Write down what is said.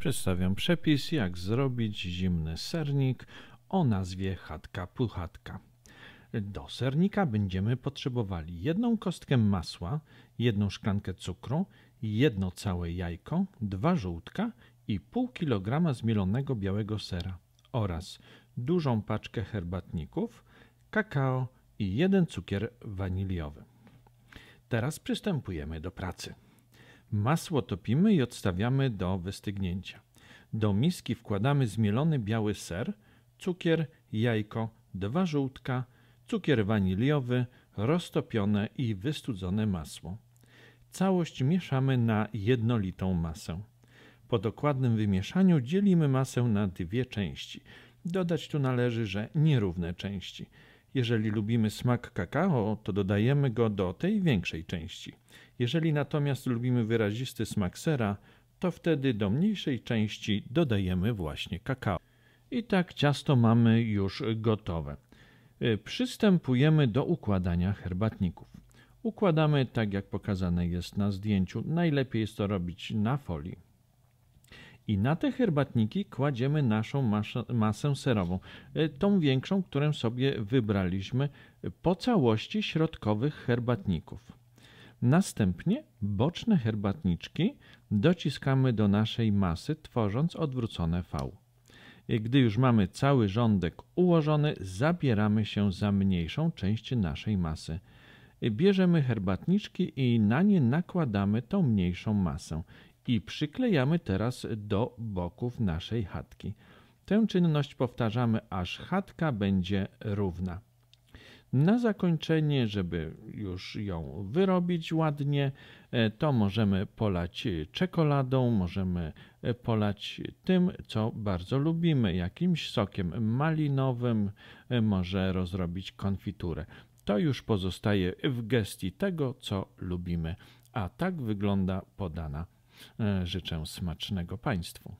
Przedstawiam przepis, jak zrobić zimny sernik o nazwie chatka puchatka. Do sernika będziemy potrzebowali jedną kostkę masła, jedną szklankę cukru, jedno całe jajko, dwa żółtka i pół kilograma zmielonego białego sera oraz dużą paczkę herbatników, kakao i jeden cukier waniliowy. Teraz przystępujemy do pracy. Masło topimy i odstawiamy do wystygnięcia. Do miski wkładamy zmielony biały ser, cukier, jajko, dwa żółtka, cukier waniliowy, roztopione i wystudzone masło. Całość mieszamy na jednolitą masę. Po dokładnym wymieszaniu dzielimy masę na dwie części. Dodać tu należy, że nierówne części. Jeżeli lubimy smak kakao, to dodajemy go do tej większej części. Jeżeli natomiast lubimy wyrazisty smak sera, to wtedy do mniejszej części dodajemy właśnie kakao. I tak ciasto mamy już gotowe. Y, przystępujemy do układania herbatników. Układamy tak jak pokazane jest na zdjęciu. Najlepiej jest to robić na folii. I na te herbatniki kładziemy naszą masę, masę serową, e, tą większą, którą sobie wybraliśmy po całości środkowych herbatników. Następnie boczne herbatniczki dociskamy do naszej masy, tworząc odwrócone V. E, gdy już mamy cały rządek ułożony, zabieramy się za mniejszą część naszej masy. E, bierzemy herbatniczki i na nie nakładamy tą mniejszą masę i przyklejamy teraz do boków naszej chatki. Tę czynność powtarzamy, aż chatka będzie równa. Na zakończenie, żeby już ją wyrobić ładnie, e, to możemy polać czekoladą, możemy e, polać tym, co bardzo lubimy, jakimś sokiem malinowym, e, może rozrobić konfiturę. To już pozostaje w gestii tego, co lubimy. A tak wygląda podana życzę smacznego Państwu.